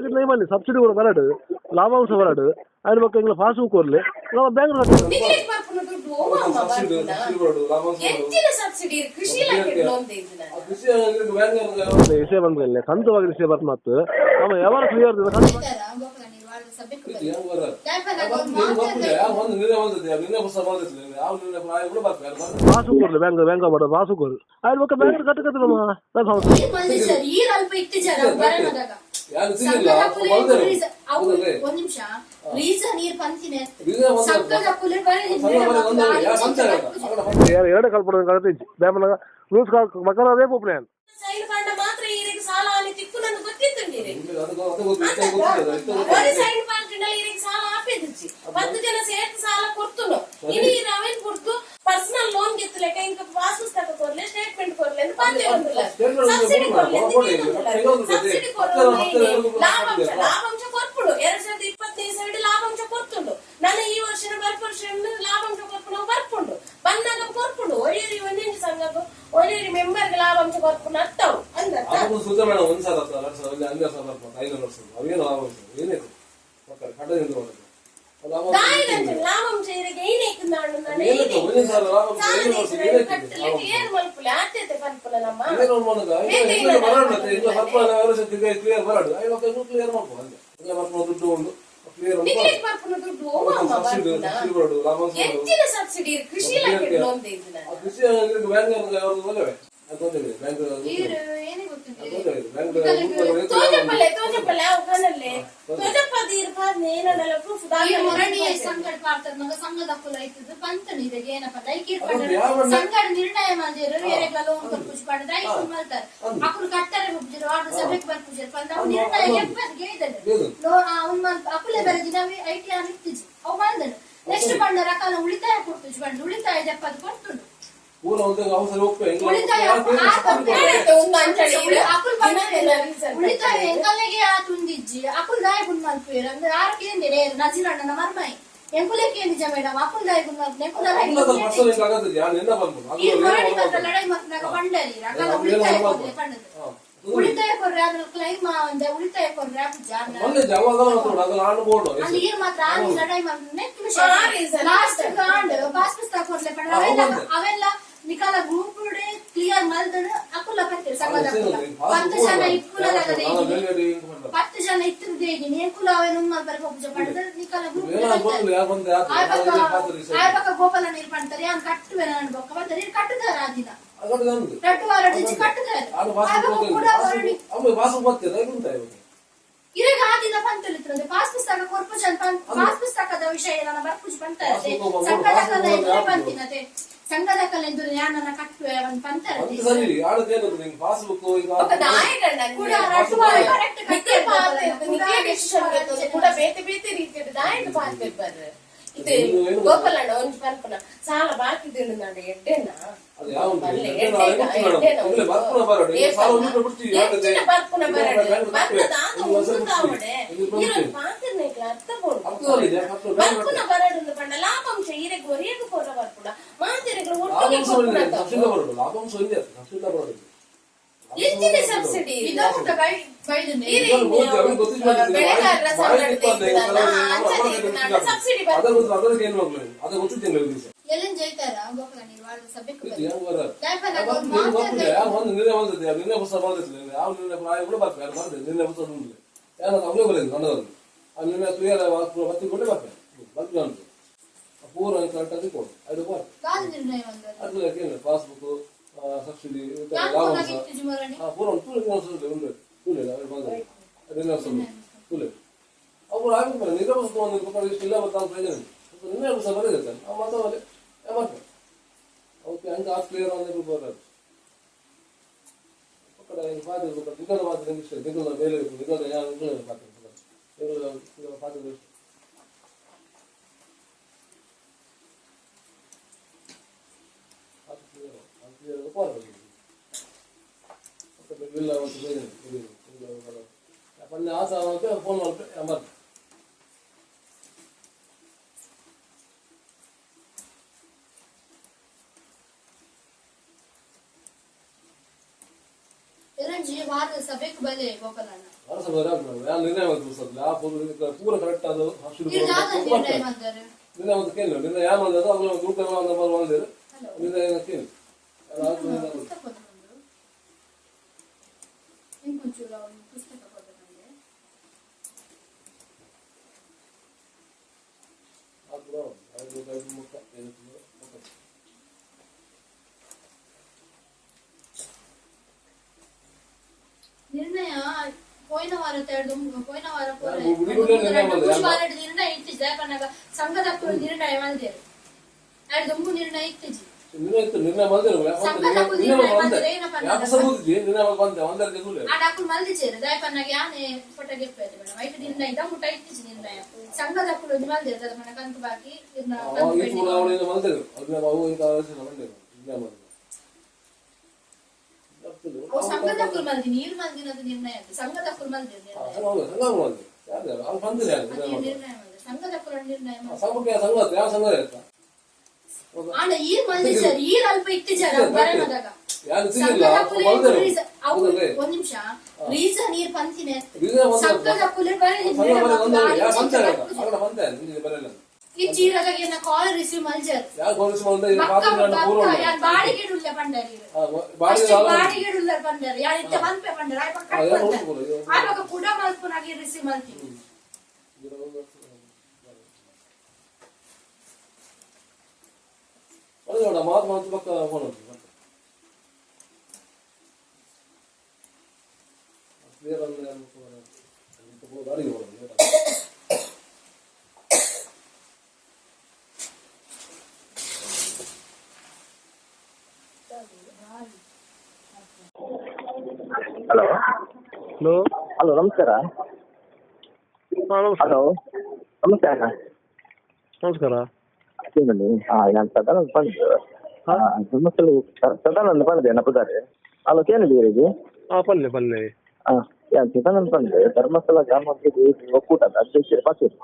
ಪಾಕೆಟ್ನ ಮನೆ ಸಬ್ಸಿಡಿ ಕೂಡ ಬರಡು ಲಾಭಾಂಶ ಬರಡು ಅದ್ರ ಬಗ್ಗೆ ಇಲ್ಲ ಪಾಸ್ಬುಕ್ ಕೊರ್ಲಿ ನಾವು ಬ್ಯಾಂಕ್ ವಿಷಯ ಬಂದ್ಮೇಲೆ ಕಂತು ಬಗ್ಗೆ ವಿಷಯ ಬರ್ತ ಮತ್ತು ನಮ್ಮ ಯಾವಾಗ ಕ್ಲಿಯರ್ ಬಾಸು ಕೊಡ್ಲಿ ಬ್ಯಾಂಕ್ ಬ್ಯಾಂಕ್ ಮಾಡ ಬಾಸು ಕೊಡ್ಲಿ ಅದ್ರ ಬಗ್ಗೆ ಬ್ಯಾಂಕ್ ಕಟ್ಟ ಕಟ್ಟ ನಮ್ಮ ಯಾರು ತಿನ್ನಿಲ್ಲ ಬಂದರು ಒಂದ್ ನಿಮಿಷ. ರೀಸನ್ ನೀರ್ ಪಂತಿನೇ ಬರೆ ಯಾರು ಎರಡು ಕಲ್ಪನೆ ಕಳಿಸಿ ಮಕ್ಕಳ ಅದೇ ಪೋಪ್ಲೇನ್ ಸೈಡ್ ಫಂಡ್ ಮಾತ್ರ ಸಾಲ ಅಲ್ಲಿ ಸಾಲ ಜನ ಸೇರ್ತು ಸಾಲ ಕೊಡ್ತು ಕೊಡ್ತು? ಪರ್ಸನಲ್ ಲೋನ್ ಗೆತ್ತಲೆಕ ಇಂಕ ಪಾಸ್ ಪುಸ್ತಕ ಕೊರ್ಲೆ ಸ್ಟೇಟ್ಮೆಂಟ್ ಕೊರ್ಲೆ ಅಂತ ಪಂದೆ ಒಂದಿಲ್ಲ Statement ಸಬ್ಸಿಡಿ ಕೊಡ್ಲಿ, ಕೊರ್ಲೆ ಕೊಡ್ಲಿ, ಅಂತ ಕೊಡ್ಲಿ, ಸಬ್ಸಿಡಿ ಹತ್ತು ಕೊರ್ಲೆ ಹತ್ತು ಎರಡು ಕೂಡ ಲಾಭಾಂಶ ಕೊಡ್ಲಿ. ಲಾಭಾಂಶ ಕೊರ್ಪುಡು ಎರಡ್ ಸಾವಿರದ ಇಪ್ಪತ್ತೈದು ಸೈಡ್ ಲಾಭಾಂಶ ಕೊರ್ತುಂಡು ನನ್ನ ಈ ವರ್ಷ ಬರ್ಪ ವರ್ಷ ಲಾಭಾಂಶ ಕೊರ್ಪುಡು ಬರ್ಪುಂಡು ಬಂದಾಗ ಕೊರ್ಪುಡು ಒಳ್ಳೆಯರಿ ಒಂದೆಂಟು ಸಂಘಕ್ಕೂ ಒಳ್ಳೆಯರಿ ಮೆಂಬರ್ಗೆ ಲಾಭಾಂಶ ಕೊರ್ಪುಡು ಅತ್ತವು ಅಂದ ಅದೊಂದು ಸುದ್ದಿ ಮೇಡಮ್ ಒಂದ್ ಸಾವಿರ ಹತ್ತು ಎರಡು ಸಾವಿರ ಇಲ್ಲಿ ಹನ್ನೆರಡು ಸಾವಿರ ಬರ್ಬೋದು, ಐನೂರು ವರ್ಷ ಅವೇನು ಲಾಭಾಂಶ ಏನಿತ್ತು ಮಕ್ಕಳು ಕಟ್ಟದಿಂದ ಮಾಡೋದು ಅದು ಲಾಭಾಂಶ ದಾಯಿಗಂಜ ಲಾಭಂಶ ಇರಿಗೆ ಏನೇಕಿಂದಾಂಡು ನಾನು ಏನಿತ್ತು? ಒಂದೇ ಸಾವಿರ ಲಾಭಾಂಶ ಐನೂರು ವರ್ಷ ಏನಿತ್ತು? ಕಟ್ಟಲಿಕ್ಕೆ ಏನು ಮಲ್ಪುಲೆ ಆತ್ಯತೆ ಪನ್ಪುಲ ನಮ್ಮ ಇದೇನು ಮಾಡೋದು? ಇಲ್ಲ, ಇಲ್ಲ ಬರೋಣ ಮತ್ತೆ. ಇಲ್ಲ ಬರ್ಪುನ ನಾವು ಎರಡು ಸತಿ ಕ್ಲಿಯರ್ ಬರೋದು. ಐದು ಲಕ್ಷ ಇನ್ನೂ ಕ್ಲಿಯರ್ ಮಾಡ್ಬೋದು ಅಂದೆ. ಇಲ್ಲ ಬರ್ಪುನ ದುಡ್ಡು ಉಂಟು ಕ್ಲಿಯರ್ ಟಿಕೆಟ್ ಬರ್ಪುನ ದುಡ್ಡು ಓಮಮ್ಮ ಸಬ್ಸಿಡಿ ಬರ್ಪುನ ಸಬ್ಸಿಡಿ ಬರೋದು ಲಾಭಾಂಶ ಬರೋದು. ಹೆಚ್ಚಿನ ಸಬ್ಸಿಡಿ ಕೃಷಿ ಇಲಾಖೆ ಲೋನ್ ತೆಗೆದಿನ ಆ ಕೃಷಿ ಆಗಿರ್ಬೇಕು, ಬ್ಯಾಂಕ್ ಅವ್ರಿಗೆ ಅವ್ರದ್ದು ತೋಜಪ್ಪಲೆ ತೋಜಪ್ಪಲೆ ತೋಜಪ್ಪದಿ ಇರ್ಬಾರ್ದು ಏನಲ್ಲ ಪ್ರೂಫ್ ಮೊರಡಿ ಮಗ ಐತದ ಇದಕ್ಕೆ ಏನಪ್ಪ ದೈಕೀರ್ ನಿರ್ಣಯ ಮಾಡಿದ್ರು ಲೋನ್ ಕೊಟ್ಟು ಪಾಡ ದೈಕೀರ್ ಮಾಡ್ತಾರೆ. ಅಕುಲು ಕಟ್ಟರೆ ಹೋಗ್ತಿರು ಆರ್ಡರ್ ಸಭೆಗೆ ಬರ್ಪುಜರ್ ಪಂದ ಅವ್ನು ನಿರ್ಣಯ ಎಪ್ಪತ್ಗೆ ಇದ್ದಾನೆ. ಏನು? ಅವ್ನು ಅಕುಲೆ ಬರದಿ ನಾವು ಐಟಿ ಅವು ಬಂದನು. ನೆಕ್ಸ್ಟ್ ಬಂದ ರಕಾಲ ಉಳಿತಾಯ ಕೊಡ್ತು ಬಂದು ಉಳಿತಾಯ ಎಪ್ಪತ್ತು ಕೊಡ್ತುಂಡು ಪೂರ ಒಂದು ಅವಸರ ಹೋಗ್ತೇವೆ ಹೆಂಗೆ ಉಳಿತಾಯ ಎಂಕಲೆಗೆ ತುಂದಿಜ್ಜಿ ಅಕುಲ್ ದಾಯ ಗುಣ ಮಲ್ಪೇರು ಅಂದ್ರೆ ಆರು ಕೇಂದ್ರೆ ನಜಿರಣ್ಣನ ಮರ್ಮೈ. ಎಂಕುಲೆ ಕೇಂದಿಜ ಮೇಡಮ್ ಅಕುಲ್ ದಾಯ ಗುಣ ಲಡೈ ಏನು ಉಳಿತಾಯ ಕೊಡ್ರೆ ಅದ್ರ ಕ್ಲೈಮ್ ಒಂದ ಉಳಿತಾಯ ಕೊಡ್ರೆ ಅಲ್ಲಿ ಏನ್ ಮಾತ್ರ ಲಡೈ. ಲಾಸ್ಟ್ ಕಾಂಡ್ ಪಾಸ್ ಪುಸ್ತಕ ಕೊಡ್ಲೆ ಪಂಡ ಅವೆಲ್ಲ ನಿಕಾಲ ಗ್ರೂಪ್ ಕ್ಲಿಯರ್ ಮಲ್ದನ ಅಕುಲ ಪಂತಿರು ಸಂಘದ ಅಕುಲ. ಪತ್ತು ಜನ ಇಟ್ಕುಲದಾಗದೆ ಪತ್ತು ಜನ ಇತ್ತಿರದೆ ಇದ್ದೀನಿ. ಕುಲ ಅವನು ಬರ್ಬೇಕು ಹೋಗ್ಜ ಪಡೆದ ನಿಕಾಲ ಗ್ರೂಪ್ ಆಯ್ಬಕ್ಕ ಗೋಪಾಲ ನೀರು ಪಡ್ತಾರೆ ಅವ್ನು ಕಟ್ಟುವೆ ನಾನು ಬೊಕ್ಕ ಬರ್ತಾರೆ ಇದು ಕಟ್ಟುದಾರ ಆ ದಿನ ರಟ್ಟು ವಾರ ಡಿಜಿ ಕಟ್ಟುದಾರೆ ಆಯ್ಬಕ್ಕ ಕೂಡ ಹೊರಡಿ ಇರಗ ಆ ದಿನ ಪಂತಲಿತ್ರಂದೆ ಪಾಸ್ ಪುಸ್ತಕ ಕೊರ್ಪುಜನ್ ಪಾಸ್ ಪುಸ್ತಕದ ವಿಷಯ ನನ್ನ ಬರ್ಪುಜ್ ಪಂತರದೆ ಸಂಘದ ಕಲೆ ಸಂಘದಕ್ಕಲ್ಲಿ ಯಾನನ್ನ ಕಟ್ಟುವೆ ಅಂತ ಅಂತಾರೆ ಸರಿ ಯಾಳಕ್ಕೆ ಏನು ನಿಮಗೆ ಪಾಸ್ ಬುಕ್ ಈಗ ಕೂಡ ರಟ್ಟು ಮಾಡಿ ಕರೆಕ್ಟ್ ಕಟ್ಟೆ ಪಾತೆ ನಿಮಗೆ ಡಿಸಿಷನ್ ಗೆತ್ತು ಕೂಡ ಬೇತೆ ಬೇತೆ ರೀತಿಯ ದಾಯನ ಪಾತೆ ಬರ್ರೆ ಇದೆ ಗೋಪಾಲಣ್ಣ ಒಂದು ಕಲ್ಪನ ಸಾಲ ಬಾಕಿ ಇದ್ದೀನಿ ನಾನು ಎಡ್ಡೆನ ಬರ್ಪುನ ಬರ ಲಾಭಾಂಶ ಕೊಟ್ಬಿಡತ್ತವು. ಸಬ್ಸಿಡಿ ಬರೋದು. ಲಾಭಾಂಶ ಒಂದೇ, ಸಬ್ಸಿಡಿ ಬರೋದು. ಹೆಚ್ಚಿನ ಸಬ್ಸಿಡಿ ಇದನ್ನು ಸಬ್ಸಿಡಿ. ಎಲ್ಲನ್ ಜೈತಾರ ಗೋಪಾಲ ನೀರು? ದಾಯಪನ ಒಂದು ಯಾವ ಪ್ರಾಯ ಕೂಡ ಯಾರು ಅವಲೇ ಬರೆದಿದ್ದು, ನನ್ನದರಲ್ಲಿ. ಆ ನಿರ್ಣಯ ಕ್ಲಿಯರ್ ಬತ್ತಿಕೊಂಡೇ ಬರ್ತದೆ ಬರ್ತದೆ ಅಂತ ಕರೆಕ್ಟ್ ಆಗಿ ಕೊಡು ಅದು ಏನು ಪಾಸ್ಬುಕ್ ಸಬ್ಸಿಡಿ ಲಾಭಾಂಶ ಪೂರ ತುಳು. ತುಳು ಬಂದದ್ದು. ಅದೆಲ್ಲ ಸ್ವಲ್ಪ ತುಳು. ಅವ್ರು ಆಗಿರ್ತಾರೆ, ನಿಜ ಪುಸ್ತಕ ಒಂದು ರೂಪಾಯಿ ಇಷ್ಟು ಇಲ್ಲ ಪ್ರಯೋಜನ ಇಲ್ಲ. ಸ್ವಲ್ಪ ನಿನ್ನೆ ಸಹ ಬರೆದಿರ್ತಾರೆ. ಆ ಮಾತಾಡೋದು, ಏ ಮಾಡ್ತಾರೆ. ಅವಕ್ಕೆ ಹಂಗೆ ಆ ಕ್ಲಿಯರ್ ಅಂದ್ರೆ ಬರೋದು. ಪಾತ್ರ ನಿಗದ ಪಾತ್ರೆ ನಿಗದ ಮೇಲೆ ಇರ್ಬೇಕು, ಯಾವ ಪಾತ್ರೆ. ಪಾತ್ರೆ clear, ಅದು clear ಆಗಿ ಪಾತ್ರೆ ಇರ್ಬೇಕು. ಮತ್ತೆ ಬಿಲ್ ಅವತ್ತು ಬೇರೆ ಬಿಲ್ ಬಿಲ್ ಬರೋದು. ಪನ್ನೆ ಆಸ ಅವಕ್ಕೆ ಫೋನ್ ಮಾಡ್ಬಿಟ್ಟು ಎಂಬತ್ತು ಇರಂಜಿ ವಾರದ ಸಭೆಗೆ ಬಲೆ ಗೋಪಾಲಣ್ಣ ಯಾರು ನಿರ್ಣಯ ಪೂರ ಕರೆಕ್ಟ್ ಅದು ನಿರ್ಣಯ ಒಂದು ಕೇಳಿ ಅದ್ರ ಗ್ರೂಪ್ ನಂಬರ್ ಮಾಡಿದ್ರು ನಿನ್ನೆ ಏನೋ ಕೇಳಿ ನಿರ್ಣಯ ಹೋಯ್ನ ವಾರ ತೆರೆದು ಹೋಯ್ನ ವಾರ ನಿರ್ಣಯ ಮಾಡಿದೆ. ಯಾಕಂದಾಗ ಸಂಘದ ನಿರ್ಣಯ ಮಾಡಿದೆ ಎರಡು ದುಂಬು ನಿರ್ಣಯ ಇತ್ತಿಜಿ ನಿನ್ನೆ ಇತ್ತು ನಿರ್ಣಯ ಮಾಡಿದ್ರು ಸಂಘದ ಕುಲು ನಿನ್ನೆ ನಿರ್ಣಯ ಬಂದೆ ಮಾಡಿದ್ರೆ ಏನಪ್ಪ ಯಾಕೆ ಸಹ ಓದಿದ್ವಿ ನಿರ್ಣಯ ಮಾಡಿ ಬಂದೆ ಒಂದರಿಗೆ ಸುಳ್ಳು ಆ ಡಾಕುಲ್ ಮಲ್ದಿಚೇರು ದಾಯಪನ್ನಾಗ ಯಾನೆ ಫೋಟೋ ಗೆಪ್ಪೈತೆ ಮೇಡಮ್ ಐದು ನಿರ್ಣಯ ಇದ್ದ ಮುಟ್ಟ ಇತ್ತಿಜಿ ನಿರ್ಣಯ ಸಂಘದ ಕುಲು ಮಲ್ದಿರು ಅದ ಮನೆ ಕಂತು ಬಾಕಿ ಇದ್ನ ಕಂತು ಅವಾಗ ಈ ಪೆಂಡಿಂಗ್. ಚುನಾವಣೆಯಿಂದ ಬಂದಿದ್ರು ಅದನ್ನ ಅವು ಈಗ ಆಲೋಚನೆ ಬಂದಿದ್ರು ನಿರ್ಣಯ ಮಾಡಿದ್ರು ತಪ್ಪಿಲ್ಲ. ಅವು ಸಂಘದ ಕುಲು ಮಲ್ದಿ ನೀರು ಮಲ್ದಿನದು ನಿರ್ಣಯ ಅದು ಸಂಘದ ಕುಲು ಮಲ್ದಿರು ಆ, ನಿರ್ಣಯ ಸಂಘ ಹೌದು, ಸಂಘ ಮಾಡಿದ್ರು ಯಾರು ಅವ್ರು ಬಂದಿಲ್ಲ ಯಾರು ನಿರ್ಣಯ ಅದೇ ಮಾಡಿದ್ರು. ನಿರ್ಣಯ ಮಾಡಿದ್ರು ಸಂಘದ ಕುಲ ನಿರ್ಣಯ ಆ ಮಾಡಿದ್ರು ಸಂಘಕ್ಕೆ ಯಾವ ಸಂಘ ಯಾವ ಸಂಘ ಇರುತ್ತಾ ಆಂಡ ಈರ್ ಮಲ್ದಿಚಾರ ಈ ಅಲ್ಪ ಬರಣದಾಗ ಯಾರು ಸಂಘದ ಅವ್ರು ಕುಲೆ? ಒಂದ್ ನಿಮಿಷ. ರೀಸನ್ ನೀರ್ ಪಂತಿನ ಬೀಜ ಬಂದ ಸಂಘದ ಕುಲೆ ಬರೀ ಸಂಘ ಬರೋದು ಒಂದೇ ಗಾಡಿ ಯಾರು ಬಂತಾರೆ? ಚಿಂತೆ ಆಗಡ ಬಂದೆ ನಿಮಗೆ ಬರಲ್ಲ. ಈ ಚೀರದಾಗ ಏನ ಕಾಲ್ ರಿಸೀವ್ ಮಲ್ಜರ್ ಯಾರು police ಕೂಡ ಮಲ್ಪನಾಗಿ ರಿಸೀವ್ ಮಲ್ತಿ ಅದು ನೋಡ ಮಾತು ಮಾತು ಪಕ್ಕ ಫೋನ್ ಕ್ಲಿಯರ್ ಅಂದ್ರೆ ಗಾಡಿಗೆ ಬರೋದು ಹಲೋ ಹಲೋ ಹಲೋ ನಮಸ್ಕಾರ ಹಾಂ ನಮಸ್ಕಾರ ಹಲೋ ನಮಸ್ಕಾರ ನಮಸ್ಕಾರ ಮಾಡ್ತಿದ್ದೀನಿ ನಾನು ಸದಾನಂದ್ ಬಂದು ಧರ್ಮಸ್ಥಳ ಸದಾನಂದ್ ಬಂದೆ ನಪದಾರೆ ಅಲ್ಲ ಕೇಳಿದ್ದೀರಿ ಇದು ಹಾ ಬಲ್ಲೆ ಬಲ್ಲೆ ಯಾ ಸದಾನಂದ್ ಬಂದೆ ಧರ್ಮಸ್ಥಳ ಗ್ರಾಮ ಪಂಚಾಯತ್ ಒಕ್ಕೂಟದ ಅಧ್ಯಕ್ಷರು ಪಾಕೀರ್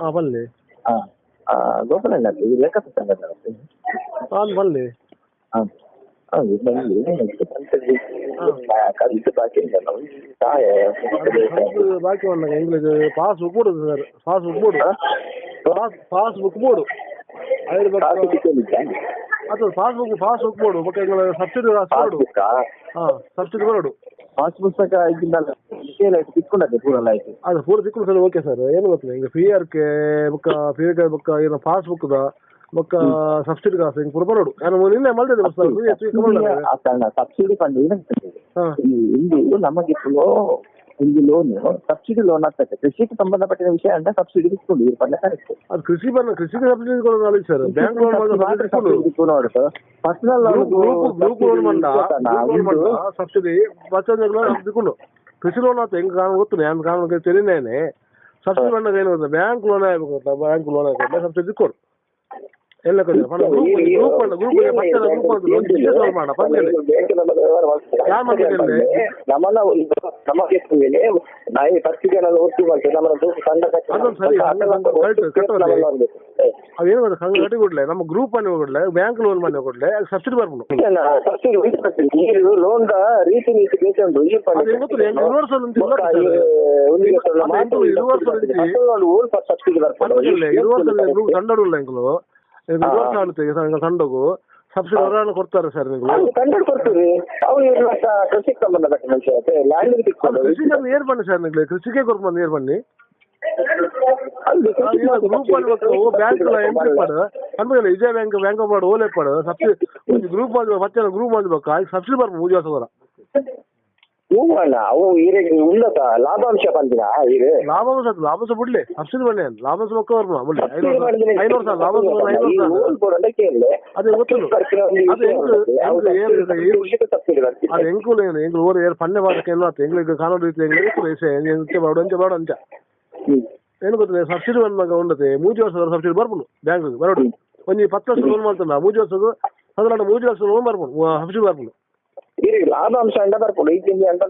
ಹಾ ಬಲ್ಲೆ ಹಾ ಗೋಪಾಲನಲ್ಲಿ ಲೆಕ್ಕ ಸಂಘದ ಹಾ ಬಲ್ಲೆ ಹಾ ಹೌದು ಬಂದು ಕಲಿತು ಬಾಕಿ ಬಾಕಿ ఉన్నాಗ ಎಂಗ್ಲೀಷ್ ಪಾಸ್ ಬುಕ್ ಮೂಡು ಸರ್ ಪಾಸ್ ಬುಕ್ ಮೂಡು ಪಾಸ್ ಬುಕ್ ಮೂಡು ಐದು ಕಾಸು ಬಕ್ಕ ಕೇಳಿದ್ದ ಅದು pass book pass book board ಬೊಕ್ಕ ಎಂಗ್ಲ ಸಬ್ಸಿಡಿ ಕಾಸು ಬೋರ್ಡು ಪಾಸ್ಬುಕ್ಕ ಹಾಂ ಸಬ್ಸಿಡಿ ಬೋರ್ಡು ಪಾಸ್ ಪುಸ್ತಕ ಇದನ್ನೆಲ್ಲ ಕೇಳಿ ತಿಕ್ಕೊಂಡದ್ದು ಪೂರಲ್ಲ ಆಯ್ತು ಅದು ಪೂರ ಸಿಕ್ಕಲು ಸರ್ ಓಕೆ ಸರ್ ಏನು ಗೊತ್ತಿಲ್ಲ ಹಿಂಗೆ ಫಿ ಆರ್ಕೆ ಬೊಕ್ಕ ಫಿ ಆರ್ಕೆ ಬೊಕ್ಕ ಏನು ಪಾಸ್ ಬುಕ್ದ ಬೊಕ್ಕ ಸಬ್ಸಿಡಿ ಕಾಸು ಹಿಂಗೆ ಪೂರ ಬರೋಡು ನಾನು ನಿನ್ನೆ ಮಲ್ದಿದ್ದೆ ಬಸ್ ಆ ಕಾರಣ ಸಬ್ಸಿಡಿ ಫಂಡ್ ಏನಾಗ್ತದೆ ಹಾಂ ಇಲ್ಲಿ ನಮಗೆ ಫ್ಲೋ ಇಲ್ಲಿ ಲೋನ್ ಸಬ್ಸಿಡಿ ಲೋನ್ ಆಗ್ತದೆ ಕೃಷಿಗೆ ಸಂಬಂಧಪಟ್ಟ ವಿಷಯ ಅಂತ ಸಬ್ಸಿಡಿ ಇಟ್ಕೊಂಡು ಈ ಪಂಡ ಕರೆಕ್ಟ್ ಅದು ಕೃಷಿ ಬನ್ನ ಕೃಷಿಗೆ ಸಬ್ಸಿಡಿ ಕೊಡೋದು ನಾಳೆ ಸರ್ ಬ್ಯಾಂಕ್ ಲೋನ್ ಮಾತ್ರ ಸಬ್ಸಿಡಿ ಸಬ್ಸಿಡಿ ನೋಡುದು personal group group loan ಮಂಡ group loan ಮಂಡ subsidy ಬಚ್ಚಂಜ loan ಹಬ್ಬಿಕೊಂಡು ಕೃಷಿ ಲೋನ್ ಆತ ಹೆಂಗ್ ಕಾರಣ ಗೊತ್ತು ಏನು ಕಾರಣ ತಿಳಿನೇನೆ ಸಬ್ಸಿಡಿ ಬಂದಾಗ ಏನು ಗೊತ್ತಾ ಬ್ಯಾಂಕ್ ಲೋನ್ ಆಗ್ಬೇಕು ಗೊತ್ತಾ ಬ್ಯಾಂಕ್ ಲೋನ್ ಆಗ್ಬೇಕು ಸಬ್ಸಿಡಿ ಕೊಡು ಎಲ್ಲ ಕಡೆ ಫಂಡ್ ಗ್ರೂಪ್ ಗ್ರೂಪ್ ಮಂಡ ಗ್ರೂಪ್ ಪಕ್ಕದ ಗ್ರೂಪ್ ಅಂತ ಮಾಡ ಪಕ್ಕದಲ್ಲಿ ಯಾರ್ ಮಾಡ್ಬೇಕಲ್ಲಿ? ನಮ್ಮನ್ನ ಒಂದು ನಮಗೆ ಮೇಲೆ ನಾವು ಫಸ್ಟಿಗೆ ನಾವು ಒಟ್ಟು ಮಾಡ್ತೇವೆ ನಮ್ಮನ್ನ ತಂಡ ಅದೊಂದು ಸರಿ, ಹಂಗೆ ಕರೆಕ್ಟ್, ಕರೆಕ್ಟ್ ಅದೇ. ಅದೇನು ಗೊತ್ತಾ ಸಂಘ ಗಟ್ಟಿ ಕೊಡ್ಲೆ ನಮ್ಮ ಗ್ರೂಪ್ ಅನ್ನು ಕೊಡ್ಲೆ ಬ್ಯಾಂಕ್ ಲೋನ್ ಮನೆ ಕೊಡ್ಲೆ ಸಬ್ಸಿಡಿ ಬರ್ಬೋದು ಸಬ್ಸಿಡಿ ಉಳಿಸ್ಬೇಕು ನೀರು ಲೋನ್ ರೀತಿ ನೀತಿ ಬೇಕಂದ್ರು ಈ ಪಂಡ ಅದು ಹೆಂಗ್ ಗೊತ್ತಿಲ್ಲ, ಹೆಂಗ್ ಇಳುವರಿ ಸಲ ಉಂಟು, ಇಲ್ಲ ಮೊಕ್ಕ ಸರ್. ಈ ಒಂದು ಅದು ವರ್ಷದ ಮಾತ್ರ ಹೆಂಗ್ ಇಳುವರಿ ಸಲ ಉಂಟು. ಫಸಲ್ ಓಲ್ ಸಬ್ಸಿಡಿ ಬರ್ತದೆ ಇಲ್ಲ ಇರುವರ್ಸಲ್ಲಿ ನೀವು ತಂಡಡುಲ್ಲ ಎಂಕಲು ಇರುವರ್ಸ ತಂಡಗು ಸಬ್ಸಿಡಿ ಹೊರಗಡೆ ಕೊಡ್ತಾರೆ ಸರ್ ನೀವು ಕನ್ನಡ ಕೊಡ್ತೀವಿ. ಅವು ಇರುವ ಕೃಷಿ ಸಂಬಂಧಪಟ್ಟ ಲ್ಯಾಂಡ್ ತಿಕ್ಕೊಂಡು ಕೃಷಿಗೆ ಏರ್ ಬನ್ನಿ ಸರ್ ನೀವು ಕೃಷಿಗೆ ಕೊಡ್ಬಂದು ಏರ್ ಬನ್ನಿ ಅಲ್ಲಿ ಗ್ರೂಪ್ ಮಾಡ್ಬೇಕು ಬ್ಯಾಂಕ್ ಎಂಟ್ರಿ ಮಾಡು. ಅನ್ಬೇಕಲ್ಲ ವಿಜಯ ಬ್ಯಾಂಕ್ ಬ್ಯಾಂಕ್ ಮಾಡು ಓಲೆ ಮಾಡು ಸಬ್ಸಿಡಿ ಗ್ರೂಪ್ ಮಾಡ್ಬೇಕು ಮತ್ತೆ ಗ್ರೂಪ್ ಮಾಡ್ಬೇಕು? ಆಯ್ತು ಸಬ್ಸಿಡಿ ಬರ್ಬೋದು ಮೂರು ವರ್ಷ ಅವು ಲಾಭಾಂಶ ಬಂದಿನ ಈಗ ಲಾಭಾಂಶ ಲಾಭಾಂಶ ಬಿಡ್ಲಿ ಸಬ್ಸಿಡಿ ಬನ್ನಿ ಲಾಭಾಂಶ ಬೊಕ್ಕ ಬರ್ಬೋದು ಬಿಡ್ಲಿ ಐನೂರು ಐನೂರು ಸಾವಿರ ಲಾಭಾಂಶ ಬರೋದು ಐನೂರು ಸಾವಿರ. ಅದೇ ಗೊತ್ತಿಲ್ಲ ಅದು ಎಂಕುಲು ಏನು ಎಂಕುಲು ಓರ್ ಏರ್ ಪನ್ನೆ ಮಾಡಕ್ಕೆ ಏನು ಆತ ಎಂಗ್ಲಿಗೆ ಕಾನೂನು ರೀತಿ ಬಾಡು ಅಂಚೆ ಬಾಡು ಅಂಚ ಏನು ಗೊತ್ತಿಲ್ಲ ಸಬ್ಸಿಡಿ ಬಂದಾಗ ಉಂಡತೆ ಮೂಜಿ ವರ್ಷದ ಸಬ್ಸಿಡಿ ಬರ್ಬೋದು ಬ್ಯಾಂಕ್ ಬರೋಡು ಒಂದು ಪತ್ತು ಲಕ್ಷ ಲೋನ್ ಮಾಡ್ತಾನ ಮೂಜಿ ವರ್ಷದ ಹದಿನಾಡು ಮೂಜಿ ಲಕ್ಷ ಲೋನ್ ಬರ್ಬೋದು ಸಬ್ಸಿಡಿ ಬರ್ಬೋದು. ಈಗ ಲಾಭಾಂಶ ಅಂಡ ಬರ್ಕೊಂಡು ಈ ತಿಂಗಳು ಅಂತ